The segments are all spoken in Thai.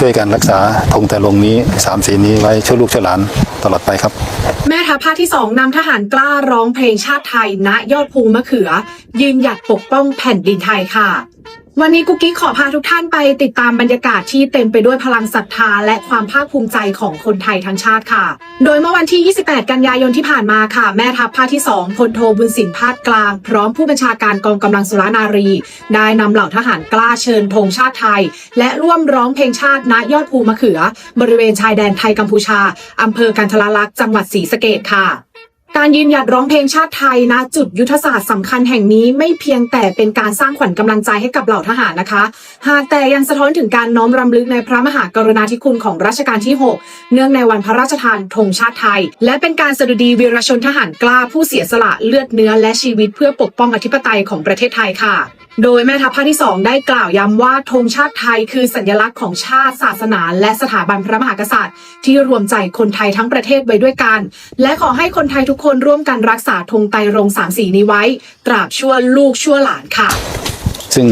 ช่วยกันรักษาธงแต่ลงนี้สามสีนี้ไว้ช่วยลูกช่วยหลานตลอดไปครับ แม่ทัพภาคที่สองนำทหารกล้าร้องเพลงชาติไทยณยอดภูมะเขือ ยืนหยัดปกป้องแผ่นดินไทยค่ะ วันนี้กุ๊กกิ๊กขอพาทุกท่านไปติดตามบรรยากาศที่เต็มไปด้วยพลังศรัทธาและความภาคภูมิใจของคนไทยทั้งชาติค่ะ โดยเมื่อวันที่ 28 กันยายนที่ผ่านมาค่ะ แม่ทัพภาคที่2พลโทบุญสินพาดกลาง พร้อมผู้บัญชาการกองกำลังสุรนารี ได้นำเหล่าทหารกล้าเชิญธงชาติไทย และร่วมร้องเพลงชาติณยอดภูมะเขือ บริเวณชายแดนไทยกัมพูชาอำเภอกันทรลักษณ์จังหวัดศรีสะเกษค่ะ การยืนหยัดร้องเพลงชาติไทยนะจุดยุทธศาสตร์สำคัญแห่งนี้ไม่เพียงแต่เป็นการสร้างขวัญกำลังใจให้กับเหล่าทหารนะคะ หากแต่ยังสะท้อนถึงการน้อมรำลึกในพระมหากรุณาธิคุณของรัชกาลที่ 6 เนื่องในวันพระราชทานธงชาติไทย และเป็นการสดุดีวีรชนทหารกล้าผู้เสียสละเลือดเนื้อและชีวิตเพื่อปกป้องอธิปไตยของประเทศไทยค่ะ โดยแม่ทัพภาคที่ 2 ได้กล่าวย้ำว่าธงชาติไทยคือสัญลักษณ์ของชาติศาสนา และสถาบันพระมหากษัตริย์ ที่รวมใจคนไทยทั้งประเทศไว้ด้วยกัน และขอให้คนไทยทุกคนร่วมกันรักษาธงไตรรงสามสีนี้ไว้ ตราบชั่วลูกชั่วหลานค่ะ ซึ่ง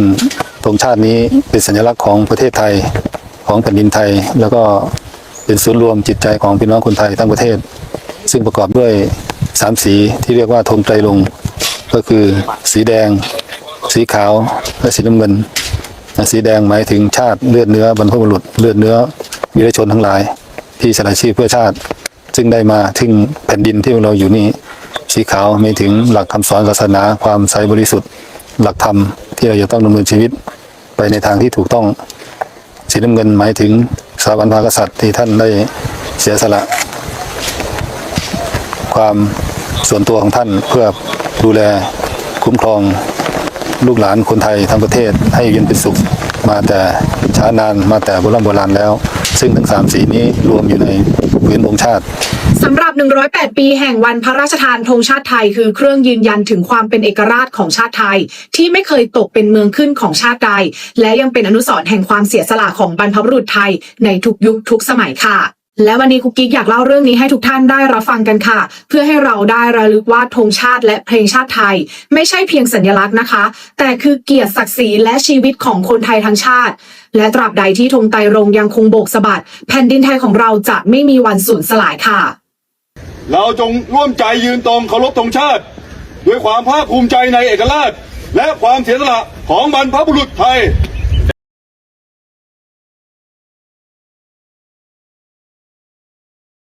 ธงชาตินี้เป็นสัญลักษณ์ของประเทศไทยของแผ่นดินไทย แล้วก็เป็นศูนย์รวมจิตใจของพี่น้องคนไทยทั้งประเทศ ซึ่งประกอบด้วยสามสีที่เรียกว่าธงไตรรงก็คือสีแดง สีขาวและสีน้ำเงิน สีแดงหมายถึงชาติเลือดเนื้อบรรพบุรุษเลือดเนื้อวีรชนทั้งหลาย ที่สละชีพเพื่อชาติ ซึ่งได้มาถึงแผ่นดินที่เราอยู่นี่สีขาวหมายถึงหลักคำสอนศาสนาความใสบริสุทธิ์ หลักธรรมที่เราจะต้องดำเนินชีวิตไปในทางที่ถูกต้อง สีน้ำเงินหมายถึงสถาบันพระกษัตริย์ที่ท่านได้เสียสละ ความส่วนตัวของท่านเพื่อดูแลคุ้มครอง ลูกหลานคนไทยทั้งประเทศให้อยู่เย็นเป็นสุข มาแต่ช้านานมาแต่โบราณโบราณแล้ว ซึ่งทั้งสามสีนี้รวมอยู่ในพื้นองค์ชาติสำหรับ 108 ปีแห่งวันพระราชทานธงชาติไทย คือเครื่องยืนยันถึงความเป็นเอกราชของชาติไทย ที่ไม่เคยตกเป็นเมืองขึ้นของชาติใด และยังเป็นอนุสรณ์แห่งความเสียสละของบรรพบุรุษไทยในทุกยุคทุกสมัยค่ะ และวันนี้คุกกิ๊กอยากเล่าเรื่องนี้ให้ทุกท่านได้รับฟังกันค่ะ เพื่อให้เราได้ระลึกว่าธงชาติและเพลงชาติไทย ไม่ใช่เพียงสัญลักษณ์นะคะ แต่คือเกียรติศักดิ์ศรีและชีวิตของคนไทยทั้งชาติ และตราบใดที่ธงไตรรงยังคงโบกสะบัดแผ่นดินไทยของเราจะไม่มีวันสูญสลายค่ะ เราจงร่วมใจยืนตรงเคารพธงชาติ ด้วยความภาคภูมิใจในเอกราช และความเสียสละของบรรพบุรุษไทย